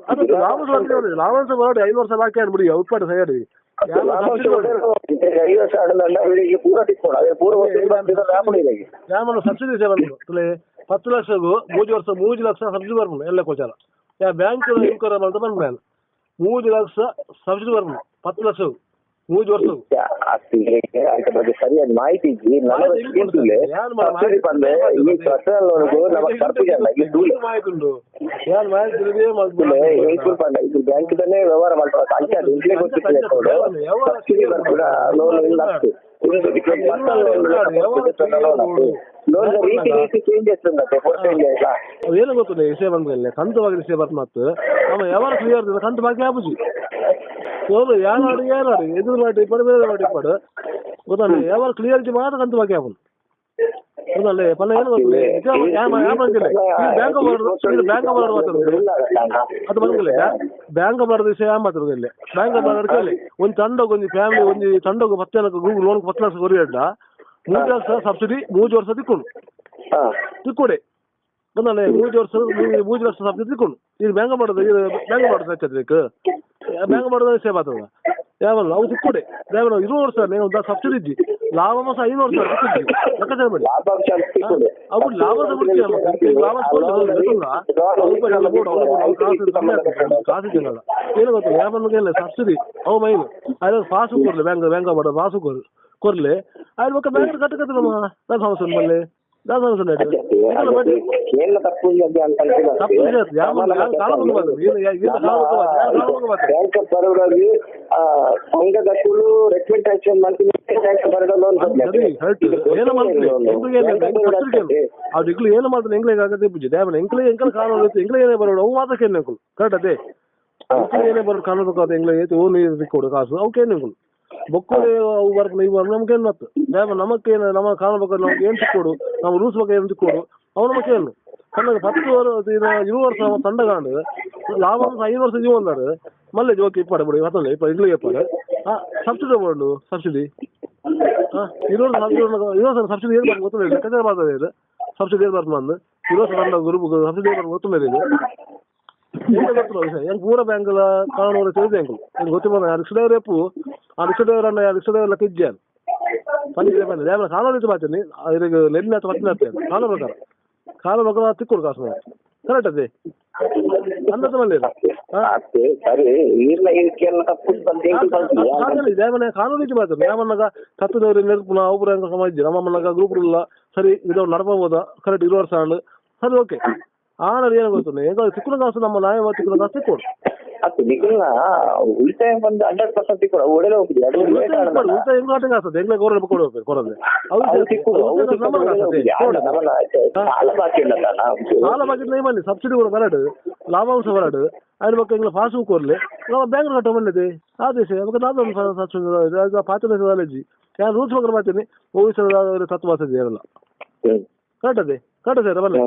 ಲಾಭಾಂಶ ಬರೋಡಿ ಐದು ವರ್ಷ ಬಾಕಿ ಅನ್ಬಿಡಿ ಉತ್ಪಾದ ಸೈಡಿ ಸಬ್ಸಿಡಿ ಪತ್ತು ಲಕ್ಷಗೂ ಮೂಜಿ ವರ್ಷ ಮೂಜಿ ಲಕ್ಷ ಸಬ್ಸಿಡಿ ಬರ್ಬೋದು ಎಲ್ಲ ಕೋಚಾರ ಯಾ ಬ್ಯಾಂಕ್ ಇನ್ಕೂರ್ ಮಾಡ್ತಾ ಬಂದ್ಬಿಡ ಮೂರು ಲಕ್ಷ ಸಬ್ಸಿಡಿ ಬರ್ಬೋದು ಪತ್ತು ಲಕ್ಷ ಮೂರು ವರ್ಷ ಬಗ್ಗೆ ಸರಿಯಾದ ಮಾಹಿತಿ ಇದ್ದಿ ನಮಗೆ ತಿಳಿಸಿಲ್ಲ ಸಬ್ಸಿಡಿ ಬಂದೆ ಈ ಪರ್ಸನಲ್ ಲೋನ್ಗೂ ನಮಗೆ ತರ್ಪಿದಲ್ಲ ಈ ದೂಲೆ ಮಾಹಿತಿ ಉಂಟು ಯಾರು ಮಾಹಿತಿ ತಿಳಿದೇ ಇಲ್ಲೇ ಏಕೂಲ್ ಫಂಡ್ ಇದು ವ್ಯವಹಾರ ಮಾಡ್ತಾರೆ. ಅಂಚೆ ಅದು ಇಂಟ್ಲೇ ಗೊತ್ತಿಲ್ಲ ಸಬ್ಸಿಡಿ ಬರ್ತದ ಲೋನ್ ಇಲ್ಲ ಆಗ್ತದೆ ಏನು ಗೊತ್ತಿಲ್ಲ ವಿಷಯ ಬಂದ್ಮೇಲೆ? ಕಂತು ಬಾಕಿ ಇಸೆ ಬರ್ತ ಮತ್ತು ನಮ್ಮ ಯಾವಾಗ ಕ್ಲಿಯರ್ ಇರ್ತದೆ ಕಂತು ಬಾಕಿ ಆಪುಜಿ ಸೋಲು ಯಾರು ಯಾರು ಎದುರು ಮಾಡಿ ಪಡ ಬೇರೆ ಮಾಡಿ ಪಡ ಗೊತ್ತಲ್ಲ ಯಾವಾಗ ಕ್ಲಿಯರಿಟಿ ಮಾತ್ರ ಕಂತು ಬಾಕಿ ಆಪುದು ಗೊತ್ತಲ್ಲ ಪಲ್ಲ ಏನು ಗೊತ್ತಿಲ್ಲ ಬ್ಯಾಂಕ್ ಇದು ಬ್ಯಾಂಕ್ ಮಾತಾಡೋದು ಅದು ಬಂದಿಲ್ಲ ಬ್ಯಾಂಕ್ ಮಾಡೋದು ವಿಷಯ ಯಾವ ಮಾತಾಡೋದು ಇಲ್ಲಿ ಬ್ಯಾಂಕ್ ಮಾಡೋದು ಕೇಳಿ ಒಂದು ತಂಡಕ್ಕೆ ಒಂದು ಫ್ಯಾಮಿಲಿ ಒಂದು ತಂಡಕ್ಕೆ ಹತ್ತು ಲಕ್ಷ ಗೂಗಲ್ ಲೋನ್ ಹತ್ತು ಲಕ್ಷ ಕೊರಿಯಡ್ಡ ಮೂರು ಲಕ್ಷ ಸಬ್ಸಿಡಿ ಮೂರು ವರ್ಷ ತಿಕ್ಕೊಂಡು ಹಾ ತಿಕ್ಕೊಡಿ ಬಂದಲ್ಲ ಮೂರು ವರ್ಷ ಮೂರು ವರ್ಷ ಸಬ್ಸಿಡಿ ತಿಕ್ಕೊಂಡು ಈಗ ಬ್ಯಾಂಕ್ ಮಾಡೋದು ಈಗ ಬ್ಯಾಂಕ್ ಮಾಡೋದು ಹಚ್ಚಬೇಕು ಬ್ಯಾಂಕ್ ಮಾಡೋದು ಸೇವ್ ಆಗ್ತದ ಯಾವಲ್ಲ ಅವು ತಿಕ್ಕೊಡಿ ಯಾವಲ್ಲ ಇರೋ ವರ್ಷ ನೀವು ಒಂದು ಸಬ್ಸಿಡಿ ಇದ್ದಿ ಲಾಭ ಮಾಸ ಐನೂರು ವರ್ಷ ತಿಕ್ಕಿದ್ದಿ ಲೆಕ್ಕಾಚಾರ ಮಾಡಿ ಲಾಭಾಂಶ ಅಂತ ಸಿಕ್ಕುದೆ ಅವು ಲಾಭದ ಬಿಡ್ತೀಯ ಮತ್ತೆ ಈಗ ಲಾಭ ಕಾಸು ತಿನ್ನಲ್ಲ ಏನು ಗೊತ್ತಿಲ್ಲ ಯಾವ ಇಲ್ಲ ಸಬ್ಸಿಡಿ ಅವು ಮೈನು ಅದ್ರ ಪಾಸ್ ಕೊಡ್ಲಿ ಬ್ಯಾಂಕ್ ಬ್ಯಾಂಕ್ ಮಾಡೋದು ಪಾಸ್ ಕೊಡ್ ಕೊಡ್ಲಿ ಅದ್ರ ಬಗ್ಗೆ ಬ್ಯಾಂಕ್ ಕಟ್ಟಕತ್ತೆ ನಮ್ಮ ನಾನು ಸಮಸ್ಯೆ ಮಲ್ಲಿ ನಾನು ಸಮಸ್ಯೆ ನಡಿ ಕೇರಳ ತಪ್ಪು ಬಗ್ಗೆ ಅಂತ ತಪ್ಪು ಇದೆ ಅದು. ಯಾವ ಯಾವ ಕಾಲ ಬಂದು ಬಂದು ಏನು ಏನು ಕಾಲ ಬಂದು ಬಂದು ಯಾವ ಕಾಲ ಬಂದು ಬಂದು ಬ್ಯಾಂಕ್ ಬರೋರಾಗಿ ಸಂಘದಕ್ಕೂ ರೆಕಮೆಂಡೇಶನ್ ಮಾಡ್ತೀನಿ ಬ್ಯಾಂಕ್ ಬರೋದ ಲೋನ್ ಸರಿ ಕರೆಕ್ಟ್ ಏನು ಮಾಡ್ತೀವಿ ಎಂಕ್ಲಿಗೆ ಏನು ಸಬ್ಸಿಡಿ ಏನು ಅದು ಇಗ್ಲು ಏನು ಮಾಡ್ತಾನೆ ಎಂಕ್ಲಿಗೆ ಆಗತ್ತೆ ಬುಜ್ಜಿ ಡ್ಯಾಮನ್ ಎಂಕ್ಲಿಗೆ ಎಂಕಲ್ ಕಾನೂನು ಇರುತ್ತೆ ಎಂಕ್ಲಿಗೆ ಏನೇ ಬರೋದು ಅವು ಮಾತ್ರ ಕೇಳಿ ಎಂಕಲ್ ಕರೆಕ್ಟ್ ಅದೇ ಎಂಕ್ಲಿಗೆ ಏನೇ ಬರೋದು ಕಾನೂನು ಬೇಕಾದ ಎಂಕ್ಲಿಗೆ ಐತೆ ಓ ನೀರು ಸಿಕ್ಕೋಡು ಕಾಸು ಅವಕ್ಕೆ ಏನು ಎಂಕಲ್ ಬೊಕ್ಕುಳಿ ಅವು ಬರ್ಕಲ್ಲ ಇವು ನಮ್ಗೆ ಏನು ಮತ್ತೆ ನಮಕ್ಕೆ ಏನ್ ನಮ್ಮ ಕಾನೂನು ನಮ್ಗೆ ಏನು ಸಿಕ್ಕೋಡು ನಮ್ಮ ರೂಲ್ಸ್ ಬಗ್ಗೆ ಏನು ಸಿಕ್ಕೋಡು ಅವು ನಮಗೆ ಏನು? ಕಣ್ಣಗೆ ಹತ್ತು ವರ್ಷ ಇದು ಇರು ವರ್ಷ ತಂಡಗಾಂಡು ಲಾಭ ಐದು ವರ್ಷ ಜೀವ ಅಂದಾರು. ಮಲ್ಲೆ ಜೋಕಿ ಇಪ್ಪಾಡು ಬಿಡಿ ಹತ್ತಲ್ಲ ಇಪ್ಪ ಇಡ್ಲಿ ಇಪ್ಪಾಡು. ಹಾಂ ಸಬ್ಸಿಡಿ ತಗೊಂಡು ಸಬ್ಸಿಡಿ. ಹಾಂ ಇರೋದು ಸಬ್ಸಿಡಿ ಇರೋ ಸಬ್ಸಿಡಿ ಏನು ಬರ್ಬೋದು ಗೊತ್ತಿಲ್ಲ ಕಚೇರಿ ಮಾಡ್ತದೆ ಇದು. ಸಬ್ಸಿಡಿ ಏನು ಬರ್ತದೆ ಅಂದು ಇರೋ ತಂಡ ಗ್ರೂಪ್ ಸಬ್ಸಿಡಿ ಏನು ಬರ್ಬೋದು ಗೊತ್ತಿಲ್ಲ ಇದು ಪೂರ ಬ್ಯಾಂಕ್ ಬ್ಯಾಂಕ್ ಏನು ಗೊತ್ತಿಲ್ಲ ಆ ರಿಕ್ಷಾ ಡ್ರೈವರ್ ಎಪ್ಪು ಆ ರಿಕ್ಷಾ ಡ್ರೈವರ್ ಅನ್ನ ರಿಕ್ಷಾ ಡ್ರೈವರ್ ಇಜ್ಜಾನು ಪಂಚಾಯತ್ ಬಂದಿದೆ ಯಾವಾಗ ಕಾನೂನು ರೀತಿ ಮಾಡ್ತೀನಿ. ಇದ್ರಿಗೆ ಲೆಲ್ಲಿ ಅಥವಾ ಹತ್ತಿನ ಹತ್ತೇನೆ ಕಾನೂನು ಪ್ರಕಾರ. ಕಾನೂನು ಪ್ರಕಾರ ತಿಕ್ಕೊಡು ಕಾಸು ಕರೆಕ್ಟ್ ಅದೇ? ಅಂದದ ಮನೆ ಬಂದು ಕಾನೂನು ರೀತಿ ಮಾಡ್ತಾರೆ? ಯಾವನ್ನಾಗ ತತ್ತದವ್ರು ನೆನಪು ನಾವು ಒಬ್ಬರು ಹೆಂಗ ಸಮಾಜ ನಮ್ಮಮ್ಮನಾಗ ಗ್ರೂಪ್ ಇಲ್ಲ. ಸರಿ ಇದು ನಡ್ಬೋದ? ಕರೆಕ್ಟ್ ಇರುವ ವರ್ಷ ಸರಿ ಓಕೆ ಆನರ್ ಏನಾಗುತ್ತೆ ಈಗ ತಿಕ್ಕುಲಗಾಸು ನಮ್ಮ ನಾಯವ ತಿಕ್ಕುಲಗಾಸು ತಿಕ್ಕೊಂಡು. ಅದು ನಿಖಿಲ್ನ ಉಳಿತಾಯ ಕೊಡು ಬಾಕಿ ಸಬ್ಸಿಡಿ ಕೂಡ ಬರಡು. ಲಾಭಾಂಶ ಬರಡು. ಅದ್ರ ಬಗ್ಗೆ ಹೆಂಗ್ಲ ಬುಕ್ ಕೊರ್ಲಿ ನಾವು ಬ್ಯಾಂಕ್ ಕಟ್ಟ ಬಂದಿದೆ ಆ ದೇಶ ನಾವು ಕಾಲೇಜಿ. ಯಾರು ರೂಲ್ಸ್ ಬಗ್ಗೆ ಮಾಡ್ತೀನಿ? ಹೋಗಿ ಸತ್ವಾಸ ಇರಲ್ಲ ಕರೆಕ್ಟ್ ಅದೇ? ಕರೆಕ್ಟ್ ಸರ್ ಬನ್ನಿ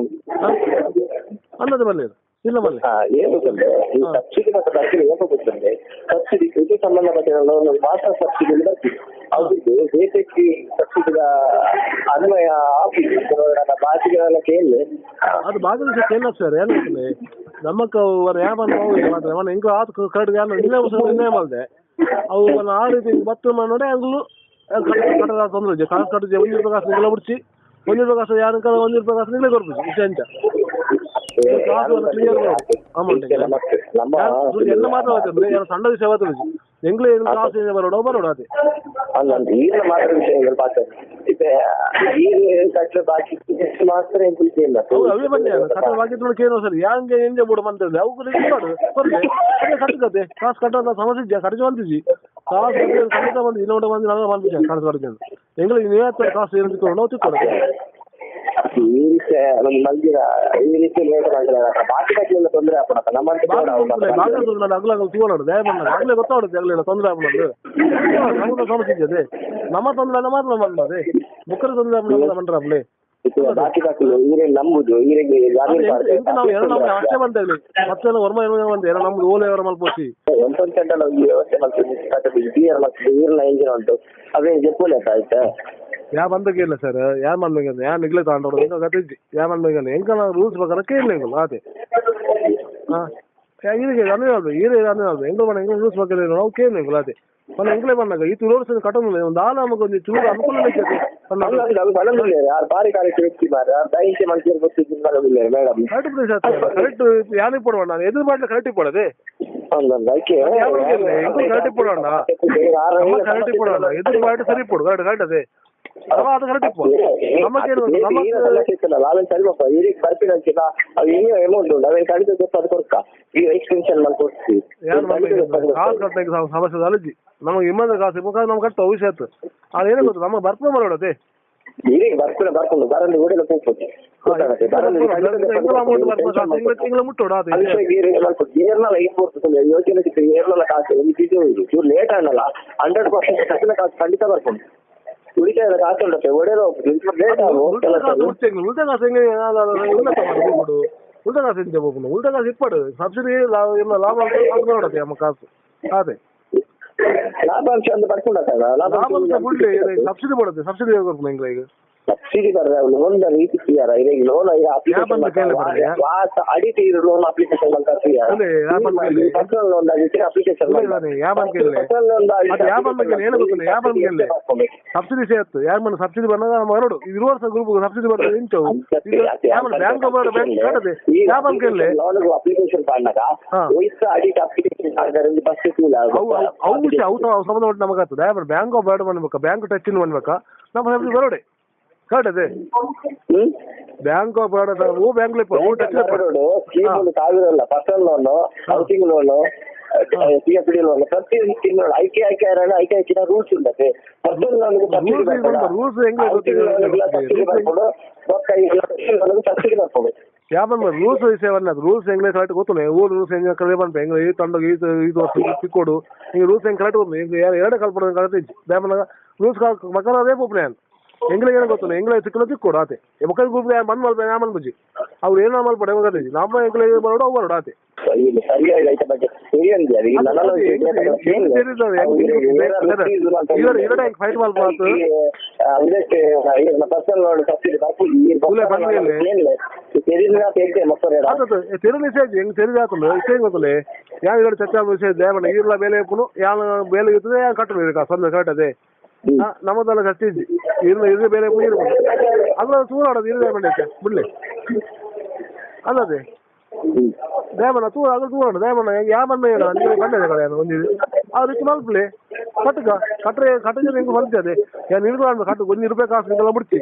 ಅನ್ನದ ಬನ್ನಿ ಇಲ್ಲ ಬನ್ನಿ ಹಾ ಏನು ಗೊತ್ತಂದ್ರೆ ಈ ಸಬ್ಸಿಡಿ ಮತ್ತು ಸಬ್ಸಿಡಿ ಏನು ಗೊತ್ತಂದ್ರೆ ಸಬ್ಸಿಡಿ ಕೃಷಿ ಸಂಬಂಧಪಟ್ಟ ಒಂದು ಮಾಸ್ಟರ್ ಸಬ್ಸಿಡಿ ಬರ್ತೀವಿ ಅವ್ರಿಗೆ ಬೇಸಿಕ್ ಸಬ್ಸಿಡಿಯ ಅನ್ವಯ ಆಫೀಸ್ ನನ್ನ ಭಾಷೆಗಳೆಲ್ಲ ಕೇಳಿ ಅದು ಬಾಗಿಲು ಸಹ ಕೇಳ ಸರ್ ಏನು ಗೊತ್ತಿಲ್ಲ ನಮ್ಮಕ್ಕ ಅವರ ಯಾವ ನಾವು ಇದು ಮಾಡ್ತಾರೆ ಅವನು ಹೆಂಗ ಆತ ಕರೆಕ್ಟ್ ಯಾರು ಇನ್ನೇ ವರ್ಷ ಇನ್ನೇ ಮಾಡಿದೆ ಅವು ಒಂದು ಆ ರೀತಿ ಬತ್ತು ಮಾಡಿ ಅಂಗ್ಲು ಕಟ್ಟದ ತೊಂದರೆ ಇದೆ ಕಾಸು ಕಟ್ಟಿದೆ ಒಂದು ರೂಪಾಯಿ ಕಾಸು ನಿಲ್ಲ ಬಿಡಿಸಿ ಒಂದು ರೂಪಾಯಿ ಕಾಸು ಯಾರ ಕಾಲ ಒಂದು ರೂಪಾಯಿ ಕಾಸು ನಿಲ್ಲ ಕೊಡ್ಬೇಕು ಇಷ್ಟ ಅಂತ ಕಾಸು ಮಾತಾಡ್ತಾರೆ ಯಾರು ಸಣ್ಣ ವಿಷಯ ಮಾತಾಡಿಸಿ ಎಂಗ್ಲೇ ಕಾಸು ಬರೋಣ ಬರೋಣ ಅದೇ. ಅಲ್ಲೊಂದು ಈಗಿನ ಮಾತ್ರ ವಿಷಯಗಳು ಮಾತ್ರ ಕಟ್ಟಲೆ ಬಾಕಿ ಮಾತ್ರ ಇಲ್ಲ. ಅವು ಬನ್ನಿ ಕಟ್ಟ ಸರಿ ಬೂಡ ಅವು ಮಾಡು ಬರ್ಲಿ ಕಾಸು ಕಟ್ಟೋದ ಸಮಸ್ಯೆ ಇದ್ಯಾ? ಕಡಿಮೆ ಬಂದಿದ್ದಿ. ಕಾಸು ಕಟ್ಟಿದ್ರೆ ಖಂಡಿತ ಬಂದು ಇನ್ನೊಂದು ಬಂದು ಬಂದಿದ್ದೆ ಕಾಸು ಕಟ್ಟಿದ್ದೆ ಎಂಗ್ಲಿಗೆ ನೀವೇ ಕಾಸು ಏನು ತಿಳ್ಕೊಂಡು ನಾವು ತಿಕ್ಕೊಡೋದು ಈ ರೀತಿ ಒಂದು ಮಂದಿರ ಈ ರೀತಿ ಬಾಕಿ ಕಟ್ಟಲಿಲ್ಲ ತೊಂದರೆ ಆಗ್ಬಿಡತ್ತ. ನಮ್ಮಂತ ಬಾಗಿಲು ನಾನು ಅಗ್ಲ ಅಗ್ಲ ತಗೊಳ್ಳೋದು ಬಂದ ಆಗ್ಲೇ ಗೊತ್ತಾಡುತ್ತೆ ಆಗ್ಲಿಲ್ಲ ತೊಂದರೆ ಆಗ್ಬಿಡೋದು ನಮ್ದು ಸಮಸ್ಯೆ ಇದೆ ನಮ್ಮ ತೊಂದರೆ ಮಾತ್ರ ಬಂದದೆ ಬುಕ್ಕರ ತೊಂದರೆ ಆಗ್ಬಿಡೋದು ಬಾಕಿ ಕಟ್ಟಲು ಈರೇನು ನಂಬುದು ಎಂತ ನಾವು ಎರಡು ನಮ್ಗೆ ಅಷ್ಟೇ ಮತ್ತೆ ವರ್ಮ ಏನು ಬಂತ ಎರಡು ನಮ್ದು ಓಲೆ ಅವರ ಮಲ್ಪೋಸಿ ಎಂಟೊಂದು ಸೆಂಟರ್ ಈ ವ್ಯವಸ್ಥೆ ಮಾಡ್ತೀವಿ. ಈರ್ನ ಇಂಜಿನ್ ಉಂಟು. ಅದೇ ಜಪ್ಪುಲೆ ಆಯ್ತಾ? ಯಾ ಬಂದಕ್ಕೆ ಇಲ್ಲ ಸರ್ ಯಾ ಮಾಡ್ಬೇಕಂದ್ರೆ ಯಾ ನಿಗ್ಲೆ ತಗೊಂಡೋಡು ಹೆಂಗ ಗತಿಜ್ಜಿ ಯಾ ಮಾಡ್ಬೇಕಂದ್ರೆ ಹೆಂಗ ನಾವು ರೂಲ್ಸ್ ಪ್ರಕಾರ ಕೇಳಲಿ ಅದೇ ಹಾ ಇದಕ್ಕೆ ಅನೇ ಹೇಳ್ದು ಈರೇ ಅನೇ ಹೇಳ್ದು ಹೆಂಗ ಮಾಡ ಹೆಂಗ ರೂಲ್ಸ್ ಪ್ರಕಾರ ನಾವು ಕೇಳಲಿ ಅದೇ మన ఎంకలే పన్నాక ఈ తురోడు కట్టం ಒಂದು ಆಲ ನಮಗೆ ಒಂದು ಚೂರು ಅನುಕೂಲ ಅದು ಬಲವಿಲ್ಲ ಯಾರು ಬಾರಿ ಕಾರ್ಯಕ್ಕೆ ವ್ಯಕ್ತಿ ಮಾರ ದೈಹಿಕ ಮನುಷ್ಯರು ಗೊತ್ತಿದ್ದು ಬಲವಿಲ್ಲ ಮೇಡಮ್ ಕರೆಕ್ಟ್ ಕರೆಕ್ಟ್ ಯಾನಿಗೆ ಪಡುವ ಕರೆಕ್ಟ್ ಅದೇ ಅವ ಕರೆಕ್ಟ್ ನಮಗೇನು ಲಾಭ ಸರಿಪಪ್ಪ ಇದಕ್ಕೆ ಬರ್ತೀನಿ ಅಂತಿಲ್ಲ ಅದು ಇನ್ನೂ ಅಮೌಂಟ್ ಉಂಟು. ಅದನ್ನ ಕಡಿತ ಗೊತ್ತು ಅದು ಕೊಡ್ಕ. ಎಕ್ಸ್ಟೆನ್ಷನ್ ಮಾಡಿ ಕೊಡ್ತೀವಿ ಕಾಸು ಕಟ್ಟಕ್ಕೆ ಸಮಸ್ಯೆ ಅಲಜಿ ನಮಗೆ ಇಮ್ಮದ ಕಾಸು ಮುಖ ನಮ್ಗೆ ಕಟ್ಟು ಭವಿಷ್ಯ ಆಯ್ತು. ಅದೇನೇ ಗೊತ್ತು ನಮಗೆ ಈಗ ಬರ್ಕೊಂಡು ಬರ್ಕೊಂಡು ಓಡಿಲ್ಲ ತಿಂಗಳ ಮುಟ್ಟೋಡ ಯೋಚನೆ ಏರ್ನಲ್ಲ ಕಾಸು? ಒಂದು ಇದು ಇದು. ಇವ್ರು ಲೇಟ್ ಅನ್ನಲ್ಲ ಹಂಡ್ರೆಡ್ ಪರ್ಸೆಂಟ್ ಕಾಸು ಖಂಡಿತ ಬರ್ಕೊಂಡು. ಉಳಿತಾಯ ಕಾಸು ಉಂಟೆ ಒಡೆಯಲು ಲೇಟ್ ಆಗು ಉಲ್ಟಾ ಕಾಸು ಮುಚ್ಚಂಗಿಲ್ಲ ಉಲ್ಟಾ ಕಾಸು ಹೆಂಗೆ ಉನ್ನತ ಮಾಡ್ಬೋದು ಉಲ್ಟಾ ಕಾಸು ಎಂತ ಹೋಗ್ಬೋದು ಉಲ್ಟಾ ಕಾಸು ಇಪ್ಪಡು ಸಬ್ಸಿಡಿ ಎಲ್ಲ ಲಾಭ ಅಂತ ನೋಡತ್ತೆ ನಮ್ಮ ಕಾಸು ಅದೇ ಲಾಭಾಂಶ ಅಂತ ಬರ್ಕೊಂಡಲ್ಲ ಲಾಭ ಅಂತ ಬಿಡ್ಲಿ ಸಬ್ಸಿಡಿ ಬರುತ್ತೆ ಸಬ್ಸಿಡಿ ಹೋಗ್ಬೇಕು ಹೆಂಗ್ಲ ಈಗ ಸಬ್ಸಿಡಿ ಬರಲ್ಲ ಲೋನ್ ರೀತಿ ಕ್ಲಿಯರ್ ಈಗ ಲೋನ್ ಈಗ ಯಾಪಂದು ಕೇಳಿ ಬರ್ತದೆ. ಅಡಿ ತೀರು ಲೋನ್ ಅಪ್ಲಿಕೇಶನ್ ಅಂತ ಅದೇ, ಯಾಪಂದು ಕೇಳಿ. ಪರ್ಸನಲ್ ಲೋನ್ ಆಗಿದ್ರೆ ಅಪ್ಲಿಕೇಶನ್ ಇಲ್ಲ, ಇಲ್ಲ, ಯಾಪಂದು ಕೇಳಿ. ಅದು ಯಾಪಂದು ಕೇಳಿ, ಏನು ಗೊತ್ತಿಲ್ಲ, ಯಾಪಂದು ಕೇಳಿ. ಸಬ್ಸಿಡಿ ಸೇರ್ತು ಯಾರು ಮನೆ ಸಬ್ಸಿಡಿ ಬಂದಾಗ ನಮ್ಮ ಎರಡು ಇದು ವರ್ಷ ಗ್ರೂಪ್ ಸಬ್ಸಿಡಿ ಬರ್ತದೆ ಇಂಚವು ಬ್ಯಾಂಕ್ ಬ್ಯಾಂಕ್ ಕಟ್ಟದೆ ಯಾವ ಕೇಳಲೆ ಲೋನ್ ಅಪ್ಲಿಕೇಶನ್ ಪಾಡ್ನಾಗ ಹಾ. ವಯಸ್ಸ ಅಡಿಟ್ ಅಪ್ಲಿಕೇಶನ್ ಆಗಿದ್ರೆ ಫಸ್ಟ್ ಅವು ಅವು- ಅವು ವಿಷಯ ಅವು ಅವು ಸಂಬಂಧ ಒಟ್ಟು ನಮಗೆ ಆಗ್ತದೆ ಯಾರು ಬ್ಯಾಂಕ್ ಬೇಡ ಮಾಡ್ಬೇಕಾ ಬ್ಯಾಂಕ್ ಟಚ್ ಇನ್ ಮಾಡ್ಬೇಕಾ ನಮ್ಮ ಸಬ್ಸಿಡಿ ಬರೋಡೆ ಕಟ್ಟದೆ ಹ್ಮ್? ಬ್ಯಾಂಕ್ ಬೇಡ ಹೂ. ಬ್ಯಾಂಕ್ ಹೂ ಟಚ್ ಎರಡು ಸ್ಕೀಮ್ ಒಂದು ಸಾವಿರ ಅಲ್ಲ personal loan housing loan P F D loan ಪ್ರತಿ ತಿಂಗಳು ಐಕೆ ಐಕೆ ಐಕೆ ಐಕಿನ ರೂಲ್ಸ್ ಪರ್ಸನಲ್ ಸಬ್ಸಿಡಿ rules ಹೆಂಗೆ? ಸಬ್ಸಿಡಿ ಬರ್ಕೊಂಡು ರೊಕ್ಕ ಸಬ್ಸಿಡಿ ಬರ್ಕೊಂಡು ರೂಲ್ಸ್ ವಿಷಯವನ್ನ ರೂಲ್ಸ್ ಹೆಂಗ್ ಕರೆಕ್ಟ್ ಗೊತ್ತಿಲ್ಲ ಓ ರೂಲ್ಸ್ ಹೆಂಗ್ ಕರೆ ಬಂತ ಹೆಂಗ್ ಈ ತಂಡ ಈ ಇದು ಸಿಕ್ಕೋಡು. ಹಿಂಗೆ ರೂಲ್ಸ್ ಹೆಂಗ್ ಕರೆಕ್ಟ್ ಹಿಂಗೆ ಎರಡು ಕಲ್ಪನೆ ಕರೆಕ್ಟ್ ಇಜ್ಜಿ ಬ್ಯಾಮನ ರೂಲ್ಸ್ ಮಕ್ಕಳ ಅದೇ ಪೂಪ್ನೆ ಅಂತ. ಎಂಗ್ಲ ಏನೋ ಗೊತ್ತು ಎಂಗ್ಲ ಸಿಕ್ಕಲ ಸಿಕ್ಕೋಡು ಆತೆ ಮಕ್ಕಳ ಗ್ರೂಪ್ ಮನ್ ಮಲ್ಪೆ ಯಾ ಮನ್ ಬುಜಿ ಅವ್ರು ಏನೋ ಮಲ್ಪಡೆ ಹೋಗತ್ತೆ ನಮ್ಮ ಎಂಗ್ಲ ಬರೋಡು ಅವು ಬರೋಡು ಆತೆ ಇಲ್ಲಿ ಸರಿಯಾಗಿ ರೈತ ಬಗ್ಗೆ ಸರಿಯಂದಿ ಅದು ಈಗ ನನ್ನ ಇವರು ಹೆಂಗ್ ಫೈಟ್ ಮಾಡ್ಬಾರ್ದು ಪರ್ಸನಲ್ ಲೋನ್ ಸಬ್ಸಿಡಿ ಇಲ್ಲ, ಬಂದ್ಮೇಲೆ. ತೆರಿಗೆ ಮಕ್ಕಳು ಅದು ತೆರು ಮೆಸೇಜ್ ಹೆಂಗ್ ತೆರಿಗೆ ಆತಲ್ಲ ಇಷ್ಟೇ ಗೊತ್ತಲ್ಲ ಯಾವ ಎರಡು ಚರ್ಚಾ ಮೆಸೇಜ್ ದೇವಣ್ಣ ಈರ್ಲ ಬೇಲೆ ಇಪ್ಪನು ಯಾನ ಬೇಲೆ ಇರ್ತದೆ ಯಾನ್ ಕಟ್ಟಲು ಇರಕ ಸಂದ ಕರೆಕ್ಟ್ ಅದೇ ನಮ್ಮದೆಲ್ಲ ಕಷ್ಟ ಇದ್ದಿ ಇರ್ಲ ಇರ್ಲಿ ಬೇಲೆ ಇರ್ಬೋದು ಅದ್ರ ತೂರಾಡೋದು ಇರದೆ ಮಂಡ್ಯಕ್ಕೆ ಬಿಡ್ಲಿ ಅಲ್ಲದೆ ದೇವಣ್ಣ ತೂ ಅದ್ರ ತೂರಾಡ ದೇವಣ್ಣ ಯಾವ ಬಣ್ಣ ಏನ ನೀವು ಬಂದಿದೆ ಕಡೆ ಒಂದಿದೆ ಆ ರೀತಿ ಮಲ್ಪಲಿ ಕಟ್ಟಕ ಕಟ್ರೆ ಕಟ್ಟಿದ್ರೆ ಹೆಂಗ್ ಮಲ್ತದೆ ಯಾ ನಿಲ್ಗಳು ಅನ್ಬೇಕು ಕಟ್ಟು ಒಂದು ರೂಪಾಯಿ ಕಾಸು ನಿಂಗೆಲ್ಲ ಬಿಡ್ತಿ